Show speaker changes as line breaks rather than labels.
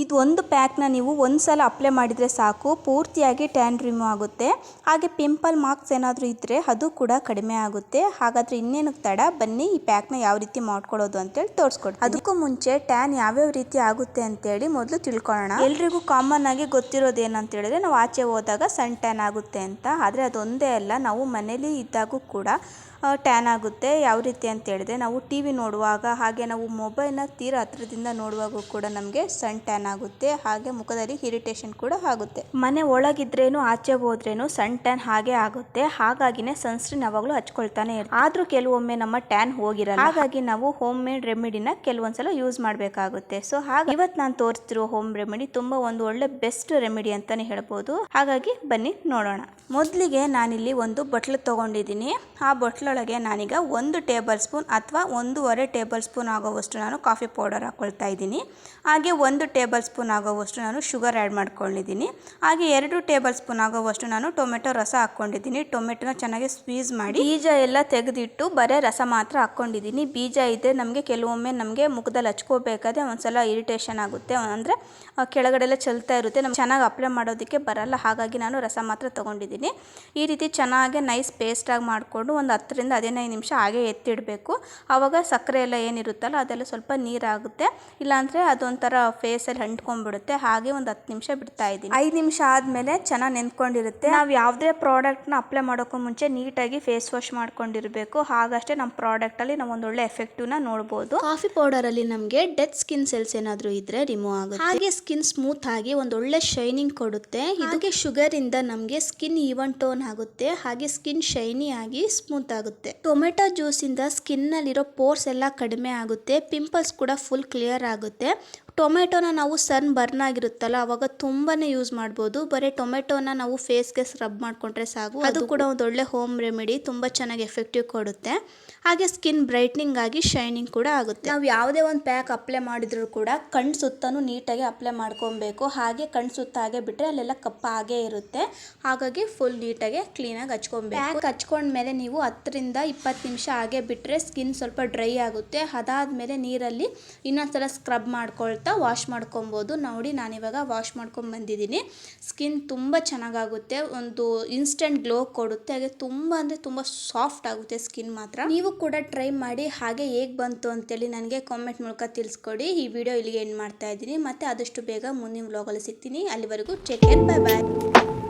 ಇದು ಒಂದು ಪ್ಯಾಕ್ನ ನೀವು ಒಂದು ಸಲ ಅಪ್ಲೈ ಮಾಡಿದರೆ ಸಾಕು, ಪೂರ್ತಿಯಾಗಿ ಟ್ಯಾನ್ ರಿಮೂವ್ ಆಗುತ್ತೆ. ಹಾಗೆ ಪಿಂಪಲ್ ಮಾರ್ಕ್ಸ್ ಏನಾದರೂ ಇದ್ದರೆ ಅದು ಕೂಡ ಕಡಿಮೆ ಆಗುತ್ತೆ. ಹಾಗಾದರೆ ಇನ್ನೇನು ತಡ? ಬನ್ನಿ ಈ ಪ್ಯಾಕ್ನ ಯಾವ ರೀತಿ ಮಾಡ್ಕೊಳ್ಳೋದು ಅಂತೇಳಿ ತೋರಿಸ್ಕೊಡ್ತೀನಿ. ಅದಕ್ಕೂ ಮುಂಚೆ ಟ್ಯಾನ್ ಯಾವ್ಯಾವ ರೀತಿ ಆಗುತ್ತೆ ಅಂತೇಳಿ ಮೊದಲು ತಿಳ್ಕೊಳ್ಳೋಣ. ಎಲ್ರಿಗೂ ಕಾಮನ್ ಆಗಿ ಗೊತ್ತಿರೋದು ಏನಂತ ಹೇಳಿದ್ರೆ, ನಾವು ಆಚೆ ಹೋದಾಗ ಸನ್ ಟ್ಯಾನ್ ಆಗುತ್ತೆ ಅಂತ. ಆದರೆ ಅದೊಂದೇ ಅಲ್ಲ, ನಾವು ಮನೇಲಿ ಇದ್ದಾಗೂ ಕೂಡ ಟ್ಯಾನ್ ಆಗುತ್ತೆ. ಯಾವ ರೀತಿ ಅಂತ ಹೇಳಿದ್ರೆ, ನಾವು ಟಿ ವಿ ನೋಡುವಾಗ, ಹಾಗೆ ನಾವು ಮೊಬೈಲ್ನ ತೀರ ಹತ್ರದಿಂದ ನೋಡುವಾಗೂ ಕೂಡ ನಮಗೆ ಸನ್ ಟ್ಯಾನ್ ಆಗುತ್ತೆ, ಹಾಗೆ ಮುಖದಲ್ಲಿ ಇರಿಟೇಷನ್ ಕೂಡ ಆಗುತ್ತೆ. ಮನೆ ಒಳಗಿದ್ರೇನು, ಆಚೆ ಹೋದ್ರೇನು ಸನ್ ಟ್ಯಾನ್ ಹಾಗೆ ಆಗುತ್ತೆ, ಹಾಗಾಗಿನೇ ಸನ್ಸ್ಕ್ರೀನ್ ಯಾವಾಗಲೂ ಹಚ್ಕೊಳ್ತಾನೆ ಇರ್ತೀವಿ ಆದ್ರೂ ಕೆಲವೊಮ್ಮೆ ನಮ್ಮ ಟ್ಯಾನ್ ಹೋಗಿರಲ್ಲ. ಹಾಗಾಗಿ ನಾವು ಹೋಮ್ ಮೇಡ್ ರೆಮಿಡಿನ ಕೆಲವೊಂದ್ಸಲ ಯೂಸ್ ಮಾಡಬೇಕಾಗುತ್ತೆ. ಸೊ ಹಾಗೆ ಇವತ್ತು ನಾನು ತೋರಿಸ್ತಿರೋ ಹೋಮ್ ರೆಮಿಡಿ ತುಂಬಾ ಒಂದು ಒಳ್ಳೆ ಬೆಸ್ಟ್ ರೆಮಿಡಿ ಅಂತಾನೆ ಹೇಳ್ಬೋದು. ಹಾಗಾಗಿ ಬನ್ನಿ ನೋಡೋಣ. ಮೊದಲಿಗೆ ನಾನಿಲ್ಲಿ ಒಂದು ಬಟ್ಲು ತಗೊಂಡಿದ್ದೀನಿ. ಆ ಬಟ್ಲೊಳಗೆ ನಾನೀಗ ಒಂದು ಟೇಬಲ್ ಸ್ಪೂನ್ ಅಥವಾ ಒಂದೂವರೆ ಟೇಬಲ್ ಸ್ಪೂನ್ ಆಗೋವಷ್ಟು ನಾನು ಕಾಫಿ ಪೌಡರ್ ಹಾಕೊಳ್ತಾ ಇದ್ದೀನಿ. ಹಾಗೆ ಒಂದು ಟೇಬಲ್ ಸ್ಪೂನ್ ಆಗೋವಷ್ಟು ನಾನು ಶುಗರ್ ಆ್ಯಡ್ ಮಾಡ್ಕೊಂಡಿದ್ದೀನಿ. ಹಾಗೆ ಎರಡು ಟೇಬಲ್ ಸ್ಪೂನ್ ಆಗೋವಷ್ಟು ನಾನು ಟೊಮೆಟೊ ರಸ ಹಾಕ್ಕೊಂಡಿದ್ದೀನಿ. ಟೊಮೆಟೊನ ಚೆನ್ನಾಗಿ ಸ್ವೀಸ್ ಮಾಡಿ ಬೀಜ ಎಲ್ಲ ತೆಗೆದಿಟ್ಟು ಬರೀ ರಸ ಮಾತ್ರ ಹಾಕ್ಕೊಂಡಿದ್ದೀನಿ. ಬೀಜ ಇದೆ, ನಮಗೆ ಕೆಲವೊಮ್ಮೆ ನಮಗೆ ಮುಖದಲ್ಲಿ ಹಚ್ಕೋಬೇಕಾದ್ರೆ ಒಂದ್ಸಲ ಇರಿಟೇಷನ್ ಆಗುತ್ತೆ. ಅಂದರೆ ಕೆಳಗಡೆ ಎಲ್ಲ ಚೆಲ್ತಾ ಇರುತ್ತೆ. ನಮ್ಗೆ ಚೆನ್ನಾಗಿ ಅಪ್ಲೈ ಮಾಡೋದಕ್ಕೆ ಬರಲ್ಲ. ಹಾಗಾಗಿ ನಾನು ರಸ ಮಾತ್ರ ತೊಗೊಂಡಿದ್ದೀನಿ. ಈ ರೀತಿ ಚೆನ್ನಾಗಿ ನೈಸ್ ಪೇಸ್ಟಾಗಿ ಮಾಡಿಕೊಂಡು ಒಂದು ಹತ್ತರಿಂದ ಹದಿನೈದು ನಿಮಿಷ ಹಾಗೆ ಎತ್ತಿಡಬೇಕು. ಆವಾಗ ಸಕ್ಕರೆ ಎಲ್ಲ ಏನಿರುತ್ತಲ್ಲ, ಅದೆಲ್ಲ ಸ್ವಲ್ಪ ನೀರಾಗುತ್ತೆ. ಇಲ್ಲಾಂದರೆ ಅದೊಂಥರ ಫೇಸಲ್ಲಿ ಅಂಟ್ಕೊಂಡ್ಬಿಡುತ್ತೆ ಹಾಗೆ ಒಂದು ಹತ್ತು ನಿಮಿಷ ಬಿಡ್ತಾ ಇದ್ದೀನಿ. ಐದು ನಿಮಿಷ ಆದಮೇಲೆ ಚೆನ್ನಾಗಿ ನೆನ್ಕೊಂಡಿರುತ್ತೆ ನಾವು ಯಾವುದೇ ಪ್ರಾಡಕ್ಟ್ನ ಅಪ್ಲೈ ಮಾಡೋಕ್ಕೂ ಮುಂಚೆ ನೀಟಾಗಿ ಫೇಸ್ ವಾಶ್ ಮಾಡ್ಕೊಂಡಿರಬೇಕು. ಹಾಗಷ್ಟೇ ನಮ್ಮ ಪ್ರಾಡಕ್ಟಲ್ಲಿ ನಾವು ಒಂದು ಒಳ್ಳೆ ಎಫೆಕ್ಟಿವ್ನ ನೋಡ್ಬೋದು. ಕಾಫಿ ಪೌಡರಲ್ಲಿ ನಮಗೆ ಡೆತ್ ಸ್ಕಿನ್ ಸೆಲ್ಸ್ ಏನಾದರೂ ಇದ್ರೆ ರಿಮೂವ್ ಆಗುತ್ತೆ. ಹಾಗೆ ಸ್ಕಿನ್ ಸ್ಮೂತ್ ಆಗಿ ಒಂದು ಒಳ್ಳೆ ಶೈನಿಂಗ್ ಕೊಡುತ್ತೆ. ಇದಕ್ಕೆ ಶುಗರ್ ಇಂದ ನಮಗೆ ಸ್ಕಿನ್ ಈವನ್ ಟೋನ್ ಆಗುತ್ತೆ. ಹಾಗೆ ಸ್ಕಿನ್ ಶೈನಿ ಆಗಿ ಸ್ಮೂತ್ ಆಗುತ್ತೆ. ಟೊಮೆಟೊ ಜ್ಯೂಸ್ ಇಂದ ಸ್ಕಿನ್ ನಲ್ಲಿರೋ ಪೋರ್ಸ್ ಎಲ್ಲ ಕಡಿಮೆ ಆಗುತ್ತೆ. ಪಿಂಪಲ್ಸ್ ಕೂಡ ಫುಲ್ ಕ್ಲಿಯರ್ ಆಗುತ್ತೆ. ಟೊಮೆಟೊನ ನಾವು ಸನ್ ಬರ್ನ್ ಆಗಿರುತ್ತಲ್ಲ ಅವಾಗ ತುಂಬಾನೇ ಯೂಸ್ ಮಾಡ್ಬೋದು. ಬರೀ ಟೊಮೆಟೊನ ನಾವು ಫೇಸ್ಗೆ ಸ್ಕ್ರಬ್ ಮಾಡ್ಕೊಂಡ್ರೆ ಸಾಕು. ಅದು ಕೂಡ ಒಂದು ಒಳ್ಳೆ ಹೋಮ್ ರೆಮಿಡಿ ತುಂಬ ಚೆನ್ನಾಗಿ ಎಫೆಕ್ಟಿವ್ ಕೊಡುತ್ತೆ. ಹಾಗೆ ಸ್ಕಿನ್ ಬ್ರೈಟ್ನಿಂಗ್ ಆಗಿ ಶೈನಿಂಗ್ ಕೂಡ ಆಗುತ್ತೆ. ನಾವು ಯಾವುದೇ ಒಂದು ಪ್ಯಾಕ್ ಅಪ್ಲೈ ಮಾಡಿದ್ರು ಕೂಡ ಕಣ್ಣು ಸುತ್ತನೂ ನೀಟಾಗಿ ಅಪ್ಲೈ ಮಾಡ್ಕೊಬೇಕು. ಹಾಗೆ ಕಣ್ಣು ಸುತ್ತ ಹಾಗೆ ಬಿಟ್ಟರೆ ಅಲ್ಲೆಲ್ಲ ಕಪ್ಪ ಹಾಗೆ ಇರುತ್ತೆ. ಹಾಗಾಗಿ ಫುಲ್ ನೀಟಾಗಿ ಕ್ಲೀನಾಗಿ ಹಚ್ಕೊಬೇಕು. ಪ್ಯಾಕ್ ಹಚ್ಕೊಂಡ್ಮೇಲೆ ನೀವು ಹತ್ತರಿಂದ ಇಪ್ಪತ್ತು ನಿಮಿಷ ಹಾಗೆ ಬಿಟ್ಟರೆ ಸ್ಕಿನ್ ಸ್ವಲ್ಪ ಡ್ರೈ ಆಗುತ್ತೆ. ಅದಾದಮೇಲೆ ನೀರಲ್ಲಿ ಇನ್ನೊಂದ್ಸಲ ಸ್ಕ್ರಬ್ ಮಾಡ್ಕೊಳ್ತಾ ವಾಶ್ ಮಾಡ್ಕೊಬೋದು. ನೋಡಿ, ನಾನಿವಾಗ ವಾಶ್ ಮಾಡ್ಕೊಂಡು ಬಂದಿದ್ದೀನಿ. ಸ್ಕಿನ್ ತುಂಬ ಚೆನ್ನಾಗಾಗುತ್ತೆ. ಒಂದು ಇನ್ಸ್ಟೆಂಟ್ ಗ್ಲೋ ಕೊಡುತ್ತೆ. ಹಾಗೆ ತುಂಬ ಅಂದರೆ ತುಂಬ ಸಾಫ್ಟ್ ಆಗುತ್ತೆ ಸ್ಕಿನ್ ಮಾತ್ರ. ನೀವು ಕೂಡ ಟ್ರೈ ಮಾಡಿ ಹಾಗೆ ಹೇಗೆ ಬಂತು ಅಂತೇಳಿ ನನಗೆ ಕಾಮೆಂಟ್ ಮೂಲಕ ತಿಳಿಸ್ಕೊಡಿ. ಈ ವಿಡಿಯೋ ಇಲ್ಲಿಗೆ ಎಂಡ್ ಮಾಡ್ತಾ ಇದ್ದೀನಿ. ಮತ್ತು ಆದಷ್ಟು ಬೇಗ ಮುಂದಿನ ವ್ಲಾಗಲ್ಲಿ ಸಿಗ್ತೀನಿ. ಅಲ್ಲಿವರೆಗೂ ಚೆಕ್ ಬೈ ಬಾಯ್